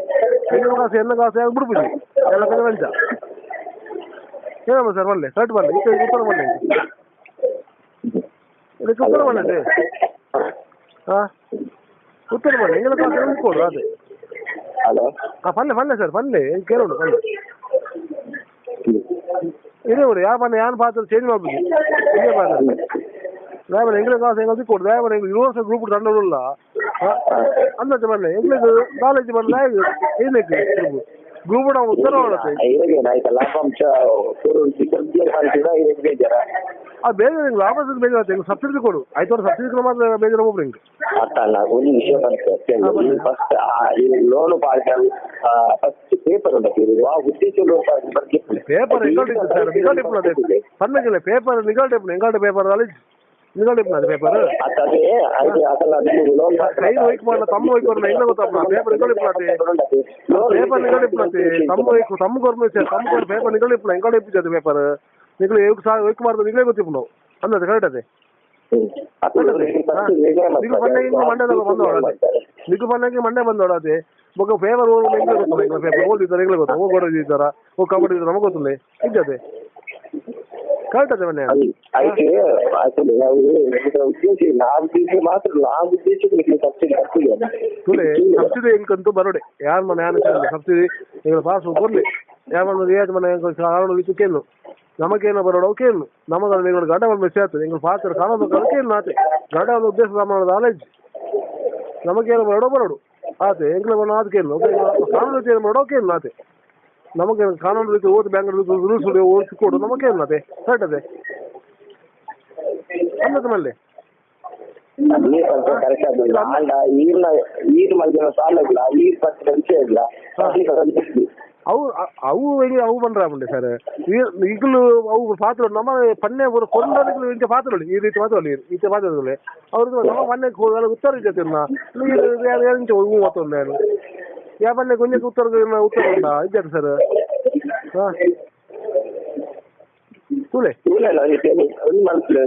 ಹೆಣ್ಣು ಕಾಸು ಹೆಣ್ಣು ಕಾಸು ಯಾಕೆ ಬಿಡ್ಬಿಡಿ ಎಲ್ಲ ಕಡೆ ಮಂಚ ಏನಮ್ಮ ಸರ್ ಬರಲಿ ಕರೆಕ್ಟ್ ಬರಲಿ ಈಗ ಉತ್ತರ ಬರಲಿ ಇದಕ್ಕೆ ಉತ್ತರ ಬರಲಿ ಹಾಂ ಉತ್ತರ ಬರಲಿ ಹೆಂಗೆಲ್ಲ ಕಾಸು ನಿಂತ್ಕೊಡು ಅದೇ ಹಲೋ ಹಾಂ ಪಲ್ಲೆ ಪಲ್ಲೆ ಸರ್ ಪಲ್ಲೆ ಹೆಂಗೆ ಕೇಳೋಣ ಪಲ್ಲೆ ಇದೇ ನೋಡಿ ಯಾವ ಬಣ್ಣ ಯಾನ್ ಪಾತ್ರ ಚೇಂಜ್ ಮಾಡ್ಬಿಡಿ ಇದೇ ಪಾತ್ರ ಡ್ರೈವರ್ ಹೆಂಗ್ಲೆ ಕಾಸು ಹೆಂಗೆ ಕೊಡು ಡ್ರೈವರ್ ಹೆಂಗೆ ಇರುವ ಗ್ರೂಪ್ ತಂಡವಿಲ್ಲ ಅಂದಾಜು ಬರಲಿ ಹೆಂಗ್ಲಿದು ನಾಲೆಜ್ ಬರಲ್ಲ ಏನಕ್ಕೆ ಗ್ರೂಪ್ ಗ್ರೂಪ್ ನಾವು ಉತ್ತರ ಮಾಡುತ್ತೆ ಇವಾಗೇನು ಆಯ್ತಾ ಲಾಭಾಂಶ ಮಾಡಿಸಿದ ಇದಕ್ಕೆ ಬೇಜಾರ ಆ ಬೇಗ ನಿಂಗೆ ಲಾಭ ಬೇಜಾರು ಹೆಂಗೆ ಸಬ್ಸಿಡಿ ಕೊಡು ಆಯ್ತು ಸಬ್ಸಿಡಿ ಮಾತ್ರ ಬೇಜಾರು ಒಬ್ಬರು ಹಿಂಗೆ ಅರ್ಥ ಅಲ್ಲ ಒಂದು ವಿಷಯ ಬಂತು ಫಸ್ಟ್ ಈ ಲೋನ್ ಪಾರ್ಟಲ್ ಫಸ್ಟ್ ಪೇಪರ್ ಉಂಟು ಇದು ಆ ಉದ್ದೇಶ ಲೋನ್ ಬರ್ತಿತ್ತು ಪೇಪರ್ ನಿಗಲ್ ಟಿಪ್ ಸರ್ ನಿಗಲ್ ಟಿಪ್ ಅದೇ ಸಣ್ಣಗಿಲ್ಲ ಪೇಪರ್ ನಿಗಲ್ ಟಿಪ್ ನಿಗಲ್ ಪೇಪರ್ ಅಲ್ಲಿ ನಿಗಲ್ ಟಿಪ್ ಅದು ಪೇಪರ್ ಅದೇ ಅದು ಅದಲ್ಲ ಲೋನ್ ಕೈ ಹೋಯ್ಕ್ ಮಾಡಲ ತಮ್ಮ ಹೋಯ್ಕ್ ಬರಲ್ಲ ಹೆಂಗ ಗೊತ್ತಪ್ಪ ಪೇಪರ್ ನಿಗಲ್ ಟಿಪ್ ನಾತಿ ಪೇಪರ್ ನಿಗಲ್ ಟಿಪ್ ನಾತಿ ತಮ್ಮ ಹೋಯ್ಕ್ ತಮ್ಮ ಗೊರ್ಮೆ ಸರ್ ತಮ್ಮ ಗೊರ್ ಪೇಪರ್ ನಿಗಲ್ ನಿಗಲ್ ಹೇಗ್ ಸಾ ಹೋಯ್ಕ್ ಮಾಡ್ದು ನಿಗಲೇ ಗೊತ್ತಿಪ್ಪ ನಾವು ಅಂದದ ಕರೆಕ್ಟ್ ಅದೇ ನಿಗು ಬಂದಾಗ ಮಂಡ್ಯದಾಗ ಬಂದೋಳ ನಿಗು ಬಂದಾಗ ಮಂಡ್ಯ ಬಂದವಳ ಅದೇ. ಫೇವರ್ ಹೆಂಗ ಪೇಪರ್ ಓದಿದ್ದಾರೆ ಹೆಂಗೆ ಗೊತ್ತಾ? ಹೋಗಿ ಓಡೋದಿದ್ದಾರ? ಹೋಗಿ ಕಬಡ್ಡಿ ಇದ್ದಾರೆ ನಮಗೆ ಗೊತ್ತಿಲ್ಲ ಇದ್ದದೆ ಕರೆಕ್ಟ್ ಅದೇ ಮನೆ అయితే అసలు ఉద్దేశం నా ఉద్దేశం మాత్రం నా ఉద్దేశం మీకు సబ్సిడీ వస్తుంది ತುಲೆ ಸಬ್ಸಿಡಿ ಹೆಂಗಂತೂ ಬರೋಡೆ ಯಾರ ಮನೆ ಯಾರು ಸಬ್ಸಿಡಿ ಈಗ ಪಾಸ್ ಬರ್ಲಿ ಯಾರ ಮನೆ ಏಜ್ ಮನೆ ಕಾರಣ ಇತ್ತು ಕೇಳು ನಮಗೇನೋ ಬರೋಡು ಕೇಳು ನಮಗೆ ನೀವು ಗಂಡ ಒಂದು ಮೆಸೇಜ್ ಆಗ್ತದೆ ಎಂಗ್ ಪಾತ್ರ ಕಾಣಬೇಕು ಕೇಳು ನಾತೆ ಗಂಡ ಒಂದು ಉದ್ದೇಶ ಮಾಡೋದು ನಾಲೆಜ್ ನಮಗೇನೋ ಬರೋಡು ಬರೋಡು ಆತೆ ಎಂಗ್ಲ ಬಣ್ಣ ಅದು ಕೇಳು ಕಾನೂನು ರೀತಿ ಏನು ಮಾಡೋದು ಕೇಳು ನಾತೆ ನಮಗೆ ಕಾನೂನು ರೀತಿ ಓದು ಬ್ಯಾಂಕ್ ರೂಲ್ಸ್ ಓದಿಸಿ ಕೊಡು. ನಮಗೆ ಅದೇ ಕರೆಕ್ಟ್ ಅದೇ ಅನ್ನದ ಅವು ಅವು ಇಲ್ಲಿ ಅವು ಸರ್. ಈಗಲೂ ಅವು ಪಾತ್ರ ನಮ್ಮ ಪನ್ನೆ ಅವರು ಕೊಂಡೋದಕ್ಕೆ ಇಂಚ ಪಾತ್ರ ಈ ರೀತಿ ಮಾತಾಡಲಿ ಈಚ ಮಾತಾಡಲಿ ಅವ್ರದ್ದು ನಮ್ಮ ಮನೆಗೆ ಉತ್ತರ ಇದ್ದ ತಿನ್ನ? ಇಂಚ ಹೂ ನಾನು ಯಾ ಪನ್ನೆ ಕೊಂಚ ಉತ್ತರ ಉತ್ತರ ಉಂಟಾ ಇದ್ದಾರೆ ಸರ್ ಹಾಂ. ಕೂಲೆ. ಇಲ್ಲ ಒಂದು ಮಂತ್ಲಿ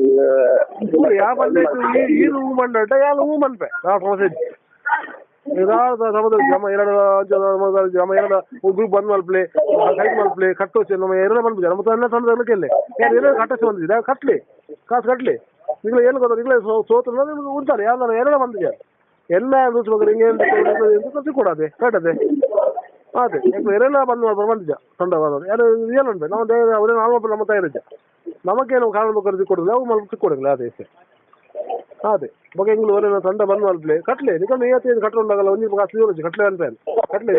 ತೂಲೆ ಯಾ ಬಂದೆ ಈ ಈ ಹೂ ಮಂಡ ಯಾಲ ಹೂ ಮನ್ಪೆ ಏನಾದ ಸಮದ ಜಮ ಎರಡು ಜಮ ಎರಡು ಗ್ರೂಪ್ ಬಂದ್ ಮಲ್ಪ್ಲೆ ಸೈಡ್ ಮಲ್ಪ್ಲೆ, ಕಟ್ಟೋಚೆ, ನಮ್ಮ ಎರಡು ಬಂದ್ಬಿಜ ನಮ್ಮ ಎಲ್ಲ ಸಣ್ಣ ಕೆಲ್ಲೆ ಯಾರು ಎರಡು ಬಂದಿದೆ ಕಟ್ಲಿ. ಕಾಸು ಕಟ್ಲಿ. ನಿಗಳು ಏನು ಗೊತ್ತಾ? ನಿಗಳೇ ಸೋತ್ರ. ನಿಮ್ಗೆ ಉಂಟಾರೆ. ಎರಡ ಎರಡು ಎಲ್ಲ ರುಚಿಬೇಕು ಹಿಂಗೆ ಎಂತ ಕೊಡದೆ, ಕಟ್ಟದೆ. ಅದೇ ಈಗ ಎರಡೆಲ್ಲ ಬಂದು ಬಂದಿದ್ದ ತಂಡ ಏನುಂಟು ನಾವು ನಮ್ಮ ತಯಾರಿದ್ದ. ನಮಗೇನು ಕಾರಣ ಕರೆದು ಕೊಡೋದು ಅವು ಮಲ್ಪು ಕೊಡೋದಿಲ್ಲ, ಅದೇ ಸರ್ ಅದೇ ಬಗ್ಗೆ ಹೆಂಗ್ಳು ಅವ್ರೇನ ತಂಡ ಬಂದು ಮಲ್ಪ್ಲೆ ಕಟ್ಲೆ ನಿಕಲ್ ಕಟ್ಟಲು ಕಟ್ಟೊಂಡಾಗಲ್ಲ ಒಂದು ಕಾಸು ಇವರು ಕಟ್ಲೆ ಅಂತ ಕಟ್ಲೆ.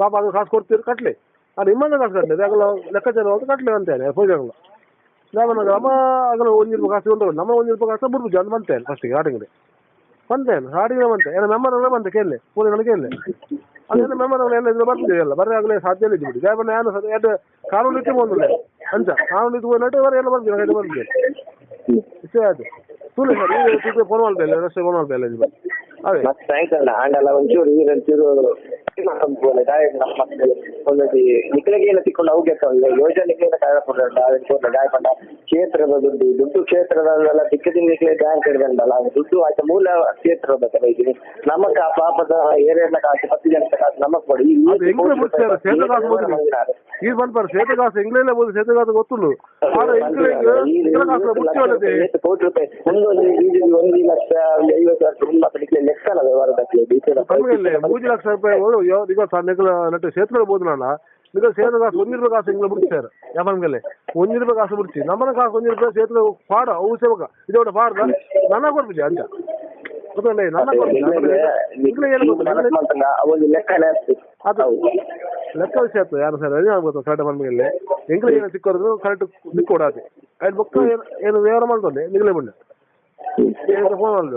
ಪಾಪ ಅದು ಕಾಸು ಕೊಡ್ತೀರಿ ಕಟ್ಲೆ. ಅದು ನಿಮ್ಮನ್ನ ಕಾಸು ಕಟ್ಲೆ. ಅದಾಗಲ್ಲ ಲೆಕ್ಕಾಚಾರ ಅಂತ ಕಟ್ಲೆ ಅಂತೇನೆ ಪೂಜೆಗಳು ನಾವನ್ನ ನಮ್ಮ ಆಗಲ ಒಂದು ಕಾಸು ಉಂಟು. ನಮ್ಮ ಒಂದು ರೂಪಾಯಿ ಕಾಸು ಬಿಡ್ಬೋದು ಅಂತ ಬಂತೇನೆ ಫಸ್ಟಿಗೆ ಹಾಡಿಂಗ್ರೆ ಬಂತೇನೆ ಹಾಡಿಗೆ ಬಂತೆ ಏನೋ ಮೆಂಬರ್ ಎಲ್ಲ ಬಂತೆ ಕೇಳಿ ಪೂಜೆಗಳು ಕೇಳಿ ಅದೇನು ಮೆಂಬರ್ ಎಲ್ಲ ಇದ್ರೆ ಬರ್ತಿದೆಯಲ್ಲ ಬರೀ ಆಗಲೇ ಸಾಧ್ಯ ಇಲ್ಲ ಬಿಡಿ ಜಾಬ್ ಏನು ಎರಡು ಕಾನೂನು ಇಟ್ಟು ಬಂದಿಲ್ಲ ಅಂಚ ಕಾನೂನು ಇಟ್ಟು ಹೋಗಿ ನಟು ಎಲ್ಲ ಬರ್ತೀವಿ ನಟು ಬರ್ತೀವಿ ಇಷ್ಟೇ ಆಯ್ತು ಸುಳ್ಳು ಸರ್ ಈಗ ಫೋನ್ ಮಾಡ್ತಾ ಇಲ್ಲ, ರಸ್ತೆ ಫೋನ್ ಮಾಡ್ತಾ ಇಲ್ಲ ಇದು ಅದೇ. ಸಾಯಂಕಾಲ ಆಂಡಲ್ಲ ಒಂಚೂರು ಈಗ ಒಂಚೂರು ಒಂದೊಂದು ನಿಖಿಲಗೇನ ತಿಕ್ಕೊಂಡು ಅವು ಗೆತ್ತವಿಲ್ಲ ಯೋಜನೆಗೇನ ಕಾಯಪಡ ಕ್ಷೇತ್ರದ ದುಡ್ಡು ದುಡ್ಡು ಕ್ಷೇತ್ರದಲ್ಲ ದಿಕ್ಕದಿ ನಿಖಿಲೆ ಬ್ಯಾಂಕ್ ಹಿಡ್ದಂಡಲ್ಲ ದುಡ್ಡು ಆಯ್ತು ಮೂಲ ಕ್ಷೇತ್ರದ ಕಡೆಗೆ ಆ ಪಾಪದ ಏರಿಯಾದ ಕಾಸು ಹತ್ತು ಜನದ ಕಾಸು ನಮಗ್ ಕೊಡಿ. ಈ ಬಂದ್ ಬರ್ ಸೇತುಗಾಸ ಇಂಗ್ಲೆಂಡ್ ಹೋದ ಸೇತುಗಾಸ ಗೊತ್ತುಂಡು ಆದ್ರೆ ಇಂಗ್ಲೆಂಡ್ ಮುಚ್ಚೋಣತೆ ಕೋಟಿ ರೂಪಾಯಿ ಒಂದು ಒಂದು ಲಕ್ಷ ಒಂದು ಐವತ್ತು ಲಕ್ಷ ತುಂಬ ಪಡಿಕೆ ಲೆಕ್ಕ ಅಲ್ಲ ವ್ಯವಹಾರದಕ್ಕೆ ಮೂರು ಲಕ್ಷ ರೂಪಾಯಿ ಈಗ ನೆಟ್ಟು ಸೇತುವೆ ಹೋದ ನಾನು ಈಗ ಸೇತುವೆ ಕಾಸು ಒಂದು ರೂಪಾಯಿ ಕಾಸು ಇಂಗ್ಲೆಂಡ್ ಮುಡಿಚಾರ ಯಾಪನ್ಗಲ್ಲೇ ಒಂದು ರೂಪಾಯಿ ಕಾಸು ಮುಡಿಚಿ ನಮ್ಮನ ಕಾಸು ಒಂದು ರೂಪಾಯಿ ಸೇತುವೆ ಪಾಡ ಅವು ಸೇವಕ ಇದೋಟ ಪಾಡ್ದ ನನ್ನ ಕೊಡ್ಬಿಡಿ ಅಂತ ನನ್ನ ಅದು ಲೆಕ್ಕ ವಿಷಯ ಆಯ್ತು ಯಾರು ಸರ್? ಅದೇ ಆಗ್ಬೋದು ಕರೆಕ್ಟ್ ಬಂದ್ಮೇಲೆ ಹೆಂಗ್ಲೇ ಏನು ಸಿಕ್ಕೋದ್ರು ಕರೆಕ್ಟ್ ಸಿಕ್ಕೊಡಾದೆ ಅದು ಬೊಕ್ಕ ಏನು ಏನು ವ್ಯವಹಾರ ಮಾಡ್ಕೊಂಡೆ ನಿಗಲೇ ಬಂದೆ ಫೋನ್ ಮಾಡಲಿ